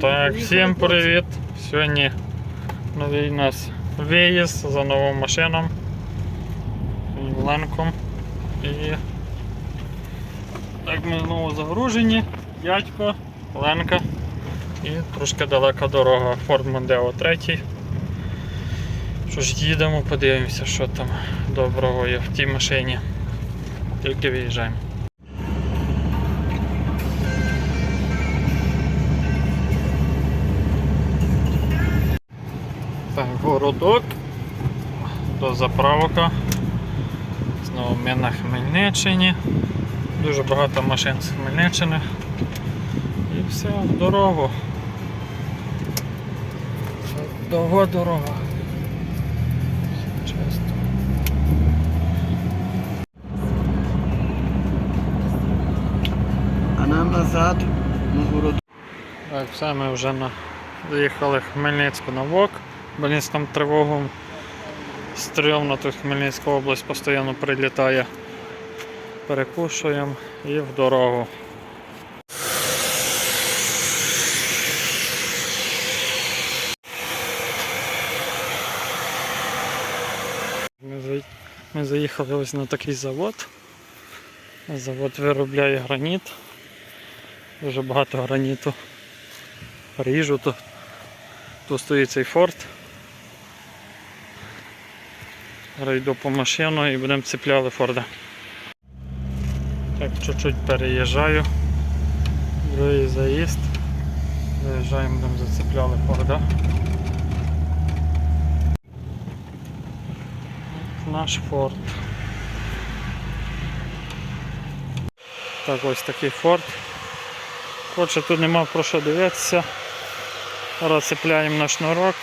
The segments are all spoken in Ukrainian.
Так, всім привіт! Сьогодні новий у нас виїзд за новим машином і Ленком. І так ми знову загружені, дядько, Ленка і трошки далека дорога Ford Mondeo 3. Що ж, їдемо, подивимося, що там доброго є в тій машині. Тільки виїжджаємо. Так, городок до заправка. Знову ми на Хмельниччині. Дуже багато машин з Хмельниччини. І все, в дорогу. Довга дорога. Чисто. А нам назад на город. Так, все, ми вже на... заїхали в Хмельницьку на ВОК. Блін, там тривогу стрьомно тут Хмельницька область постійно прилітає. Перекушуємо і в дорогу. Ми, заїхали ось на такий завод. Завод виробляє граніт. Дуже багато граніту. Ріжу тут. Тут стоїть цей форт. Зараз по машину і будемо цепляли форда. Так, чуть-чуть переїжджаю. Другий заїзд. Заїжджаємо, будемо зацепляли форда. Наш форт. Так, ось такий форт. Отже, тут нема про що дивитися. Зараз цепляємо на шнурок,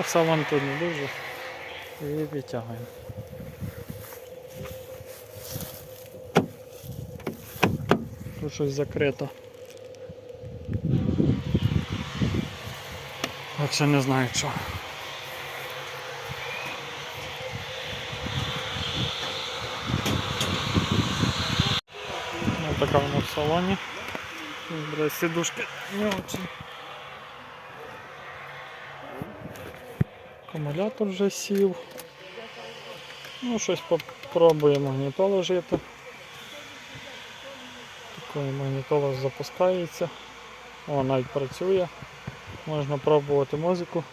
а салон тут не дуже. І витягуємо. Тут щось закрито. Я ще не знаю що. Ось така вона в салоні. Сидушки не очень. Акумулятор вже сів. Ну, щось попробуємо магнітолу жити. Такий магнітола запускається. О, навіть працює. Можна пробувати музику.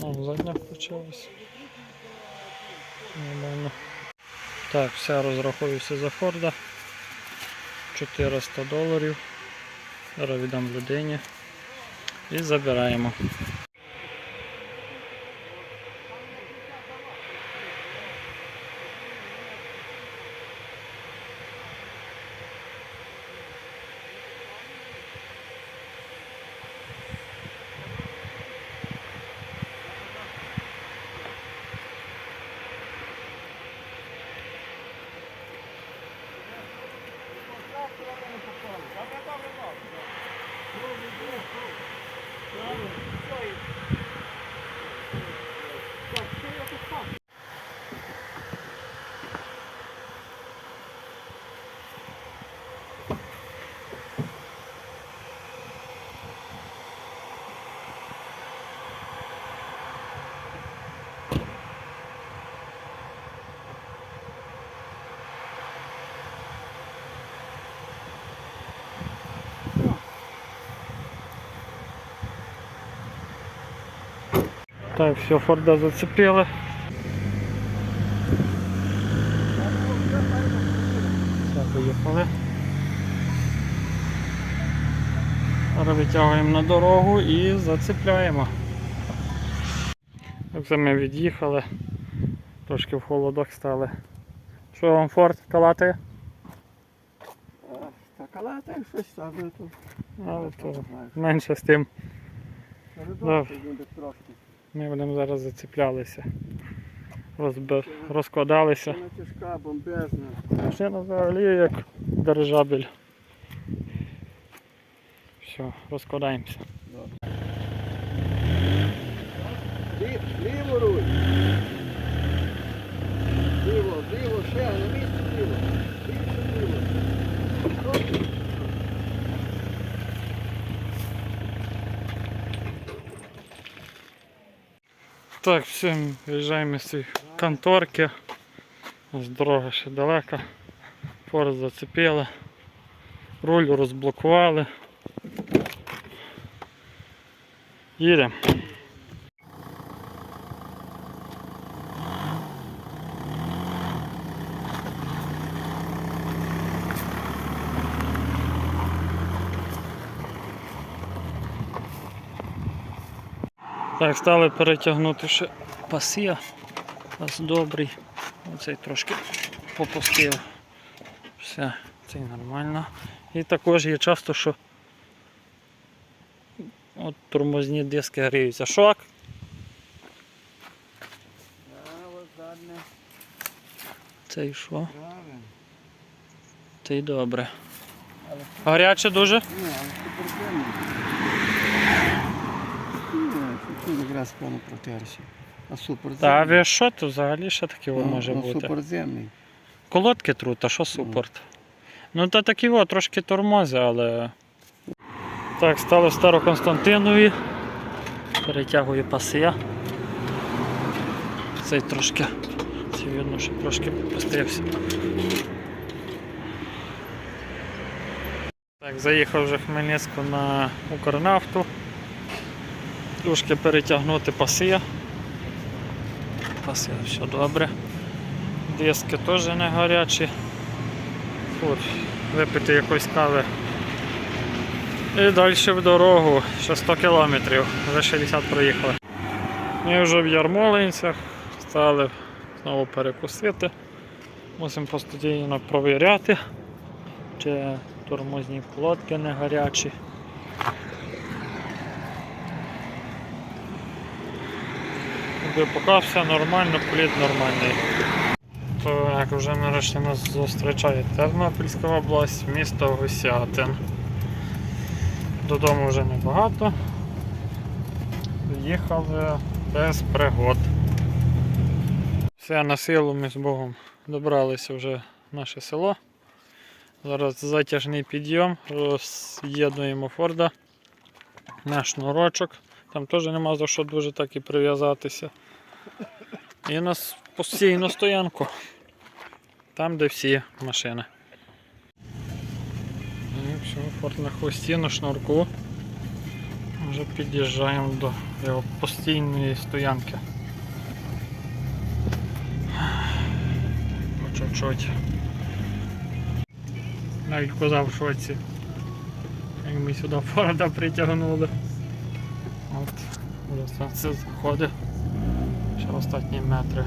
Задня включилась. Нормально. Так, все, розраховуюся за Форда. 400 доларів. Зараз віддам людині. І забираємо. Так, все, Форда зацепили. Все, поїхали. Зараз витягуємо на дорогу і зацепляємо. Так це ми від'їхали, трошки в холодок стали. Що вам Форд калатає? Та калатає щось там. ну, Але то менше з тим. Трошки. Ми будемо зараз зацеплялися. Розб... Розкладалися. Вона тяжка, бомбезна. Машина взагалі як дирижабель. Все, розкладаємося. Лі- Ліво руль. Так, всім виїжджаємо з цієї конторки. Ось дорога ще далека. Форт зацепили. Руль розблокували. Їдемо. Так, стали перетягнути ще пасія. Пас добрий. Оцей трошки попустив. Все, цей нормально. І також є часто, що от тормозні диски гріються. Шок. Задне, Цей що? праве. Цей добре. Гаряче дуже? Ні, але тут якраз повно протерся. А суперземний. Та ви що тут взагалі ще таке Ну, може ну, бути? суперземний. Колодки труть, а що супорт? Ну та такі о, трошки тормози, але. Так, стали в Староконстантинові. Перетягую пасия. Цей трошки. Це видно, що трошки попустився. Так, заїхав вже в Хмельницьку на Укрнафту. Трошки перетягнути пасия. Пасия, все добре. Диски теж не гарячі. От, випити якоїсь кави. І далі в дорогу, ще 100 кілометрів, вже 60 проїхали. Ми вже в Ярмолинцях стали знову перекусити. Мусимо постійно провіряти, чи тормозні колодки не гарячі. Поки все нормально, політ нормальний. То як вже нарешті нас зустрічає Тернопільська область, місто Гусятин. Додому вже небагато. Їхали без пригод. Все на силу ми з Богом добралися вже в наше село. Зараз затяжний підйом, роз'єднуємо Форда на шнурочок. Там теж нема за що дуже так і прив'язатися. І на с- постійну стоянку. Там, де всі машини. Форт на хвості, на шнурку. Вже під'їжджаємо до його постійної стоянки. По чуть-чуть. Навіть коза в шоці. Як ми сюди Форда притягнули. Вже це заходить. Ще останні метри.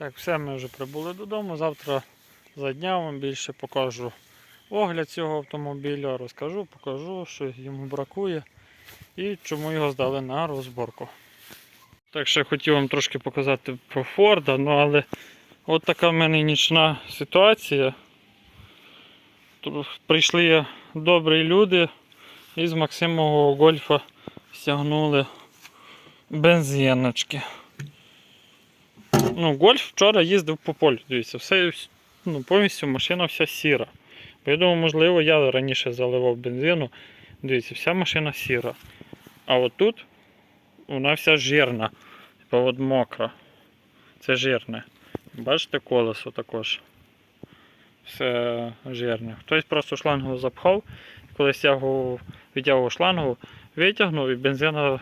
Так, все, ми вже прибули додому. Завтра за дня вам більше покажу огляд цього автомобіля, розкажу, покажу, що йому бракує і чому його здали на розборку. Так, ще хотів вам трошки показати про Форда, ну але от така в мене нічна ситуація. Тут прийшли добрі люди і з Максимового гольфа стягнули бензиночки. Ну, гольф вчора їздив по полю, дивіться, все, ну, повністю машина вся сіра. Бо я думаю, можливо, я раніше заливав бензину. Дивіться, вся машина сіра. А от тут вона вся жирна. Типа от мокра. Це жирне. Бачите, колесо також. Все жирне. Хтось просто шлангу запхав, коли стягував, відтягував шлангу, витягнув і бензина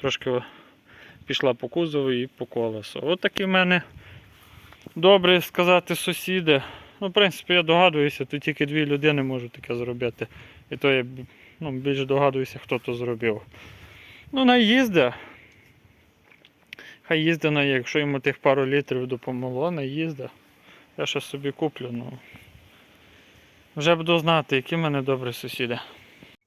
трошки пішла по кузову і по колесу. От такі в мене добре сказати сусіди. Ну, в принципі, я догадуюся, тут тільки дві людини можуть таке зробити. І то я ну, більше догадуюся, хто то зробив. Ну, наїзде. Хай на якщо йому тих пару літрів допомогло, наїзде. Я ще собі куплю, ну. Вже буду знати, які в мене добрі сусіди.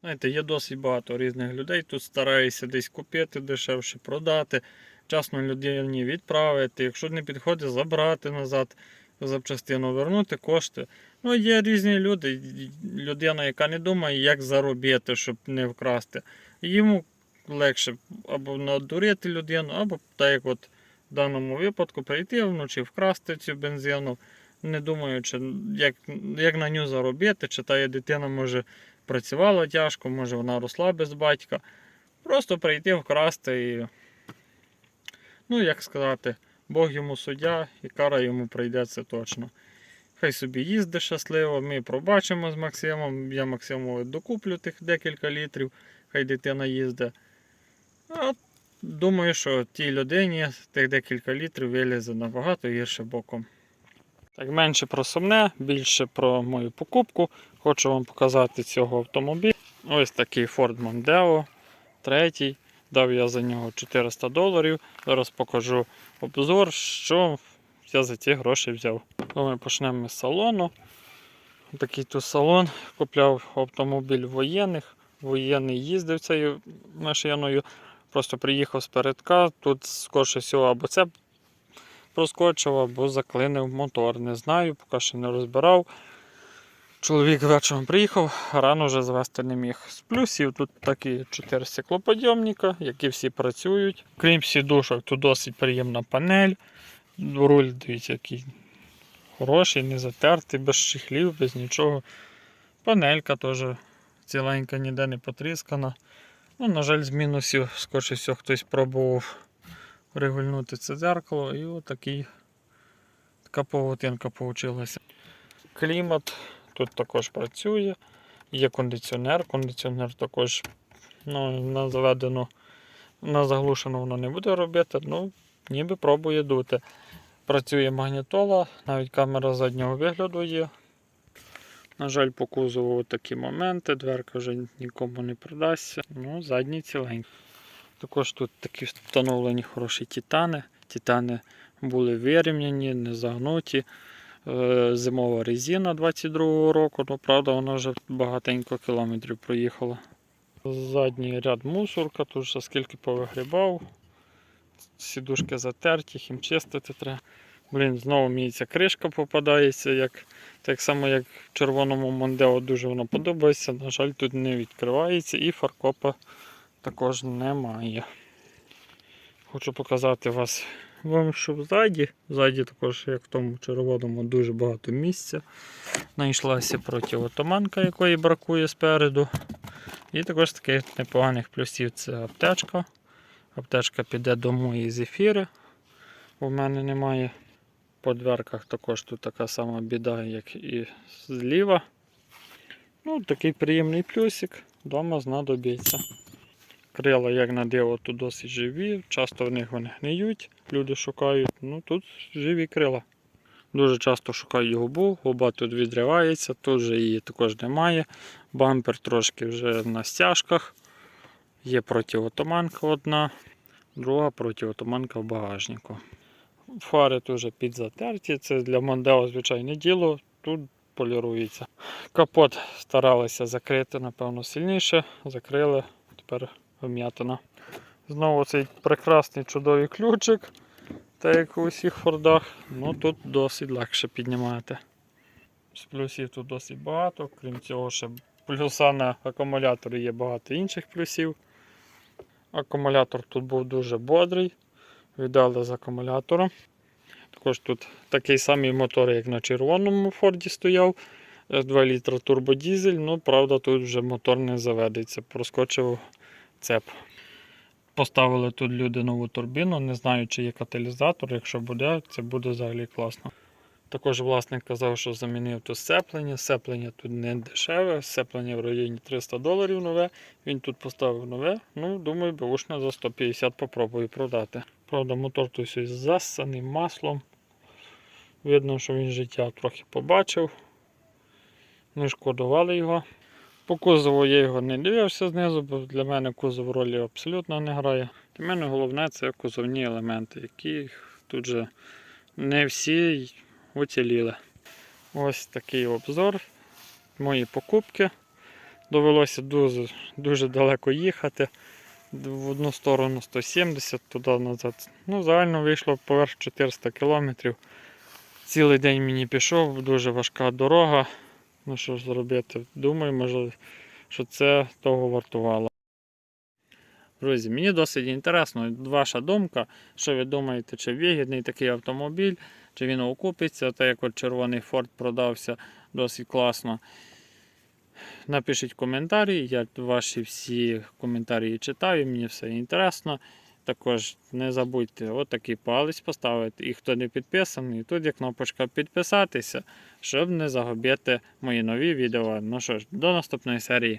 Знаєте, є досить багато різних людей. Тут стараюся десь купити дешевше, продати, вчасно людині відправити. Якщо не підходить, забрати назад запчастину, вернути кошти. Ну, є різні люди. Людина, яка не думає, як заробити, щоб не вкрасти. Йому легше або надурити людину, або так як от в даному випадку прийти вночі, вкрасти цю бензину, не думаючи, як, як на нього заробити, чи та дитина може працювала тяжко, може вона росла без батька. Просто прийти, вкрасти і, ну як сказати, Бог йому суддя і кара йому прийде це точно. Хай собі їздить щасливо, ми пробачимо з Максимом. Я Максимові докуплю тих декілька літрів, хай дитина їздить. А думаю, що тій людині тих декілька літрів вилізе набагато гірше боком. Так, менше про сумне, більше про мою покупку. Хочу вам показати цього автомобіля. Ось такий Ford Mondeo, третій. Дав я за нього 400 доларів. Зараз покажу обзор, що я за ці гроші взяв. Ми почнемо з салону. Такий тут салон. Купляв автомобіль воєнних. Воєнний їздив цією машиною. Просто приїхав з передка. Тут скорше всього або це проскочив, або заклинив мотор. Не знаю, поки що не розбирав. Чоловік вечором приїхав, рано вже звести не міг. З плюсів тут такі 4 стеклоподйомника, які всі працюють. Крім сідушок, тут досить приємна панель. Руль, дивіться, який хороший, не затертий, без шихлів, без нічого. Панелька теж ціленька, ніде не потріскана. Ну, на жаль, з мінусів, скоріше всього, хтось пробував регульнути це дзеркало і отакий, така павутинка вийшла. Клімат тут також працює. Є кондиціонер. Кондиціонер також ну, на заведену, на заглушену воно не буде робити, ну, ніби пробує дути. Працює магнітола, навіть камера заднього вигляду є. На жаль, по кузову такі моменти, дверка вже нікому не продасться. Ну, задній ціленький. Також тут такі встановлені хороші титани. Титани були вирівняні, не загнуті. Е, Зимова резина 22-го року, ну правда, вона вже багатенько кілометрів проїхала. Задній ряд мусорка, тут вже скільки повигрібав. Сідушки затерті, їм чистити треба. Блін, знову мені кришка попадається, як, так само як в червоному Мондео дуже воно подобається. На жаль, тут не відкривається і фаркопа також немає. Хочу показати вас вам, що ззаді. Ззаді також, як в тому червоному, дуже багато місця. Знайшлася протиотуманка, якої бракує спереду. І також таких непоганих плюсів це аптечка. Аптечка піде до моєї зефіри. У мене немає. По дверках також тут така сама біда, як і зліва. Ну, такий приємний плюсик, вдома знадобиться. Крила, як на диво, тут досить живі, часто в них вони гниють, люди шукають. Ну тут живі крила. Дуже часто шукаю губу, губа тут відривається, тут же її також немає. Бампер трошки вже на стяжках. Є протиотуманка одна, друга протиотуманка в багажнику. Фари теж підзатерті, це для Мондео звичайне діло, тут полірується. Капот старалися закрити, напевно, сильніше, закрили, тепер вм'ятина. Знову цей прекрасний чудовий ключик, так як у всіх фордах, ну тут досить легше піднімати. З плюсів тут досить багато, крім цього, ще плюса на акумуляторі є багато інших плюсів. Акумулятор тут був дуже бодрий, віддали з акумулятором. Також тут такий самий мотор, як на червоному Форді стояв. 2 літра турбодізель, ну правда, тут вже мотор не заведеться, проскочив цеп. Поставили тут люди нову турбіну, не знаю, чи є каталізатор. Якщо буде, це буде взагалі класно. Також власник казав, що замінив тут сцеплення. Сцеплення тут не дешеве, сцеплення в районі 300 доларів нове. Він тут поставив нове. Ну, думаю, бушне за 150 попробую продати. Правда, мотор тут ось засаний маслом. Видно, що він життя трохи побачив. Не шкодували його. По кузову я його не дивився знизу, бо для мене кузов ролі абсолютно не грає. Для мене головне це кузовні елементи, які тут же не всі уціліли. Ось такий обзор. мої покупки. Довелося дуже, дуже далеко їхати. В одну сторону 170, туди назад. Ну, загально вийшло поверх 400 кілометрів. Цілий день мені пішов, дуже важка дорога. Ну що ж зробити? Думаю, може, що це того вартувало. Друзі, мені досить інтересно ваша думка. Що ви думаєте, чи вигідний такий автомобіль, чи він окупиться, так як от червоний Ford продався досить класно. Напишіть коментарі, я ваші всі коментарі читаю, мені все інтересно. Також не забудьте отакий палець поставити. І хто не підписаний, тут є кнопочка підписатися, щоб не загубити мої нові відео. Ну що ж, до наступної серії.